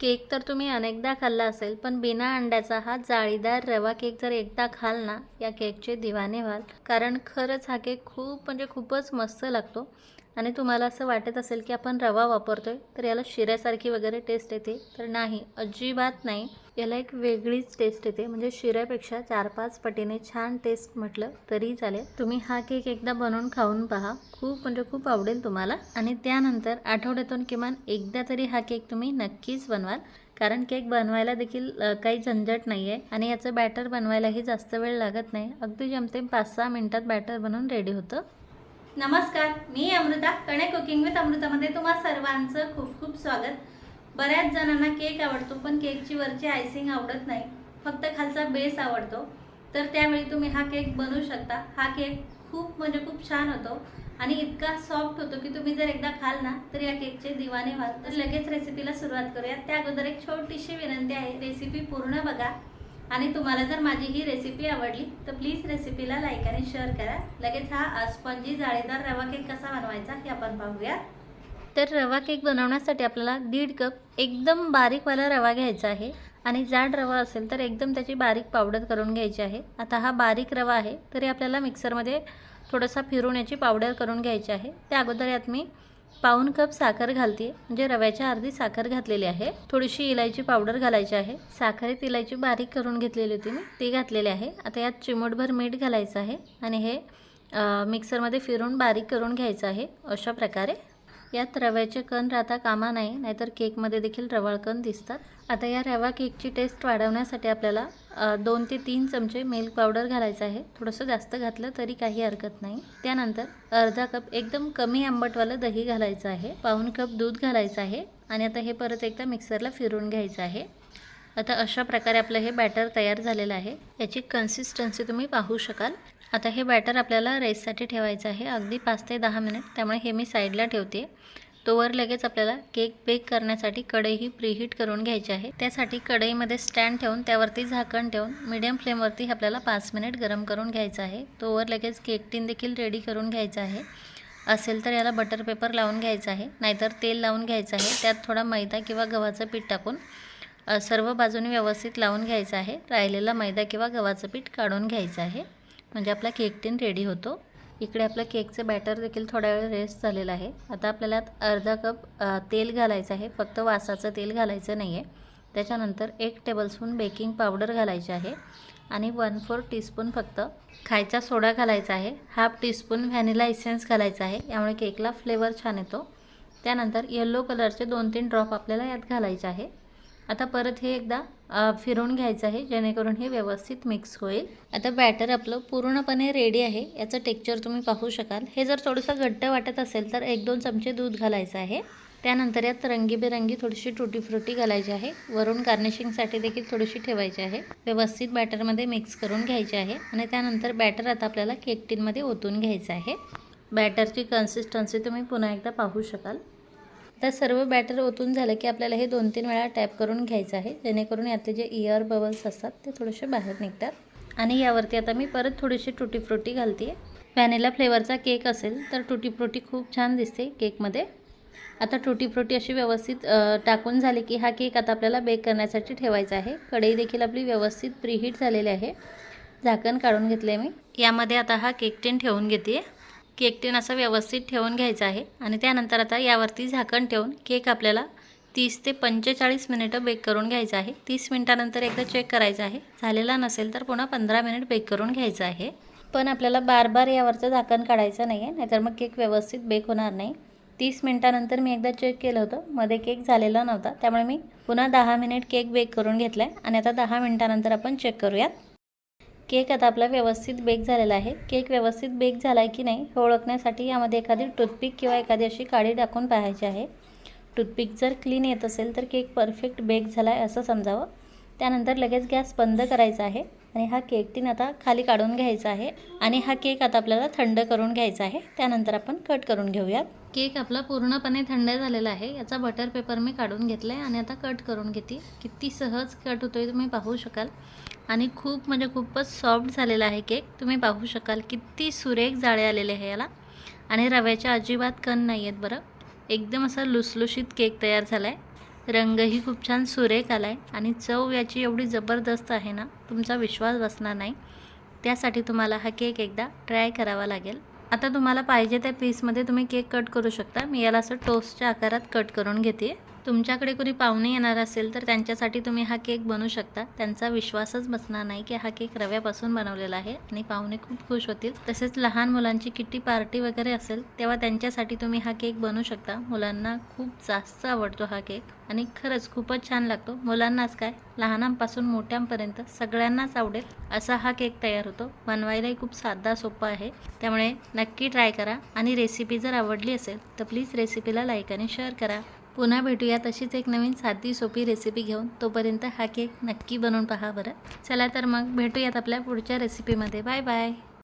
Cake तर तुम्ही अनेकदा खाल्ला असेल पण बिना अंड्याचा हा जाळीदार रवा केक जर एकदा खाल ना या केकचे दिवाने व्हाल. कारण खरंच हा केक खूप म्हणजे खूपच मस्त लागतो. आणि तुम्हाला असं वाटत असेल की आपण रवा वापरतोय तर याला शिऱ्यासारखी वगैरे टेस्ट येते. तर नाही अजिबात नाही. याला एक वेगळीच टेस्ट येते. म्हणजे शिऱ्यापेक्षा चार पाच पटीने छान टेस्ट म्हटलं तरी चालेल. तुम्ही हा केक एकदा बनवून खाऊन पहा. खूप म्हणजे खूप आवडेल तुम्हाला. आणि त्यानंतर आठवड्यातून किमान एकदा तरी हा केक तुम्ही नक्कीच बनवाल. कारण केक बनवायला देखील काही झंझट नाही आहे आणि याचं बॅटर बनवायलाही जास्त वेळ लागत नाही. अगदी जमतेम पाच सहा मिनटात बॅटर बनवून रेडी होतं. नमस्कार. मी अमृता. कणे कुकिंग विथ अमृतामध्ये तुम्हा सर्वांचं खूप खूप स्वागत. बऱ्याच जणांना केक आवडतो पण केकची वरची आयसिंग आवडत नाही. फक्त खालचा बेस आवडतो. तर त्यावेळी तुम्ही हा केक बनवू शकता. हा केक खूप म्हणजे खूप छान होतो आणि इतका सॉफ्ट होतो की तुम्ही जर एकदा खाल ना तर या केकचे दिवाने व्हाल तर लगेच रेसिपीला सुरुवात करूया. त्या अगोदर एक छोटीशी विनंती आहे. रेसिपी पूर्ण बघा. आणि तुम्हाला जर माझी ही रेसिपी आवडली तर प्लीज रेसिपीला लाईक आणि शेअर करा. लगेच हा स्पंजी जाळीदार रवा केक कसा बनवायचा हे आपण पाहूया. तर रवा केक बनवण्यासाठी आपल्याला दीड कप एकदम बारीकवाला रवा घ्यायचा आहे. आणि जाड रवा असेल तर एकदम त्याची बारीक पावडर करून घ्यायची आहे. आता हा बारीक रवा आहे तरी आपल्याला मिक्सरमध्ये थोडासा फिरून याची पावडर करून घ्यायची आहे. त्या अगोदर यात मी पाऊन कप साखर घालते म्हणजे रव्याच्या अर्धी साखर घातलेली आहे. थोडीशी इलायची पावडर घालायची आहे. साखरेत इलायची बारीक करून घेतलेली होती मी ती घातलेली आहे. आता यात चिमूटभर मीठ घालायचं आहे. आणि हे मिक्सरमध्ये फिरून बारीक करून घ्यायचं आहे अशा प्रकारे. यात रव्याचे कण राहता कामा नाही नाहीतर केकमध्ये देखील रवाळ कण दिसतात. आता या रवा केकची टेस्ट वाढवण्यासाठी आपल्याला दोन ते तीन चमचे मिल्क पावडर घालायचं आहे. थोडंसं जास्त घातलं तरी काही हरकत नाही. त्यानंतर अर्धा कप एकदम कमी आंबटवालं दही घालायचं आहे. पाऊन कप दूध घालायचं आहे. आणि आता हे परत एकदा मिक्सरला फिरून घ्यायचं आहे. आता अशा प्रकारे आपलं हे बॅटर तयार झालेलं आहे. याची कन्सिस्टन्सी तुम्ही पाहू शकाल. आता हे बॅटर आपल्याला रेससाठी ठेवायचं आहे. अगदी पाच ते दहा मिनिट. त्यामुळे हे मी साईडला ठेवते. तोवर लगेच आपल्याला केक बेक करण्यासाठी कढई प्रीहीट करून घ्यायची आहे. त्यासाठी कढईमध्ये स्टँड ठेवून त्यावरती झाकण ठेवून मीडियम फ्लेमवरती आपल्याला पाच मिनिट गरम करून घ्यायचं आहे. तोवर लगेच केक टीन देखील रेडी करून घ्यायचं आहे. असेल तर याला बटर पेपर लावून घ्यायचं आहे. नाहीतर तेल लावून घ्यायचं आहे. त्यात थोडा मैदा किंवा गव्हाचं पीठ टाकून सर्व बाजूने व्यवस्थित लावून घ्यायचं आहे. राहिलेला मैदा किंवा गव्हाचं पीठ काढून घ्यायचं आहे. म्हणजे आपला केक टीन रेडी होतो. इकडे आपलं केकचं बॅटर देखील थोडा वेळ रेस्ट झालेलं आहे. आता आपल्याला अर्धा कप तेल घालायचं आहे. फक्त वासाचं तेल घालायचं नाही आहे त्याच्यानंतर एक टेबलस्पून बेकिंग पावडर घालायची आहे. आणि वन फोर टीस्पून फक्त खायचा सोडा घालायचा आहे. हाफ टीस्पून व्हॅनिला इसेन्स घालायचा आहे. यामुळे केकला फ्लेवर छान येतो. त्यानंतर येल्लो कलरचे दोन तीन ड्रॉप आपल्याला यात घालायचे आहे. आता परत हे एकदा फिरवून घ्यायचं आहे जेणेकरून हे व्यवस्थित मिक्स होईल. आता बॅटर आपलं पूर्णपणे रेडी आहे. याचं टेक्चर तुम्ही पाहू शकाल. हे जर थोडंसं घट्ट वाटत असेल तर एक दोन चमचे दूध घालायचं आहे. त्यानंतर यात रंगीबेरंगी थोडीशी टुटी फ्रुटी घालायची आहे. वरून गार्निशिंगसाठी देखील थोडीशी ठेवायची आहे. व्यवस्थित बॅटरमध्ये मिक्स करून घ्यायचे आहे. आणि त्यानंतर बॅटर आता आपल्याला केक टीनमध्ये ओतून घ्यायचं आहे. बॅटरची कन्सिस्टन्सी तुम्ही पुन्हा एकदा पाहू शकाल. आता सर्व बॅटर ओतून झालं की आपल्याला हे दोन तीन वेळा टॅप करून घ्यायचं आहे. जेणेकरून यातले जे इयर बबल्स असतात ते थोडेसे बाहेर निघतात. आणि यावरती आता मी परत थोडीशी टुटी फ्रुटी घालते व्हॅनिला फ्लेवरचा केक असेल तर टुटी फ्रुटी खूप छान दिसते केकमध्ये आता टुटी फ्रुटी अशी व्यवस्थित टाकून झाली की हा केक आता आपल्याला बेक करण्यासाठी ठेवायचा आहे. कढई देखील आपली व्यवस्थित प्रीहीट झालेली आहे. झाकण काढून घेतले मी. यामध्ये आता हा केक टेन ठेवून घेते केक टीन असं व्यवस्थित ठेवून घ्यायचं आहे आणि त्यानंतर आता यावरती झाकण ठेवून केक आपल्याला तीस ते पंचेचाळीस मिनिटं बेक करून घ्यायचं आहे. तीस मिनिटानंतर एकदा चेक करायचं आहे. झालेला नसेल तर पुन्हा पंधरा मिनिट बेक करून घ्यायचं आहे. पण आपल्याला बार बार यावरचं झाकण काढायचं नाही आहे नाहीतर मग केक व्यवस्थित बेक होणार नाही. तीस मिनिटानंतर मी एकदा चेक केलं होतं. मध्ये केक झालेला नव्हता. त्यामुळे मी पुन्हा दहा मिनिट केक बेक करून घेतला आहे आणि आता दहा मिनिटानंतर आपण चेक करूयात. केक आता आपला व्यवस्थित बेक झालेला आहे. केक व्यवस्थित बेक झाला आहे की नाही हे ओळखण्यासाठी यामध्ये एखादी टूथपिक किंवा एखादी अशी काडी टाकून पाहायची आहे. टूथपिक जर क्लीन येत असेल तर केक परफेक्ट बेक झाला आहे असं समजावं. त्यानंतर लगेच गॅस बंद करायचा आहे. आणि हा केक टीन आता खाली काढून घ्यायचा आहे. आणि हा केक आता आपल्याला थंड करून घ्यायचा आहे. त्यानंतर आपण कट करून घेऊयात. केक आपला पूर्णपणे थंड झालेला आहे. याचा बटर पेपर मी काढून घेतला आहे आणि आता कट करून घेते. किती सहज कट होतोय तुम्ही पाहू शकाल. आणि खूप म्हणजे खूपच सॉफ्ट झालेला आहे केक तुम्ही पाहू शकाल किती सुरेख जाळे आलेले आहे याला. आणि रव्याच्या अजिबात कण नाही आहेत बरं. एकदम असा लुसलुशीत केक तयार झाला आहे रंगही खूप छान सुरेख आला आहे आणि चव याची एवढी जबरदस्त आहे ना तुमचा विश्वास बसणार नाही. त्यासाठी तुम्हाला हा केक एकदा ट्राय करावा लागेल. आता तुम्हाला पाहिजे त्या पीसमध्ये तुम्ही केक कट करू शकता. मी याला असं टोस्टच्या आकारात कट करून घेते. तुमच्याकडे कोणी पाहुणे येणार असेल तर त्यांच्यासाठी तुम्ही हा केक बनवू शकता. त्यांचा विश्वासच बसणार नाही की हा केक रव्यापासून बनवलेला आहे आणि पाहुणे खूप खुश होतील. तसेच लहान मुलांची किट्टी पार्टी वगैरे असेल तेव्हा त्यांच्यासाठी तुम्ही हा केक बनवू शकता. मुलांना खूप जास्त आवडतो हा केक आणि खरंच खूपच छान लागतो. मुलांनाच काय? लहानांपासून मोठ्यांपर्यंत सगळ्यांनाच आवडेल असा हा केक तयार होतो. बनवायलाही खूप साधा सोपा आहे. त्यामुळे नक्की ट्राय करा आणि रेसिपी जर आवडली असेल तर प्लीज रेसिपीला लाईक आणि शेअर करा. पुन्हा भेटूया तशीच एक नवीन साधी सोपी रेसिपी घेऊन. तोपर्यंत हा केक नक्की बनवून पहा बरं. चला तर मग भेटूयात आपल्या पुढच्या रेसिपीमध्ये बाय बाय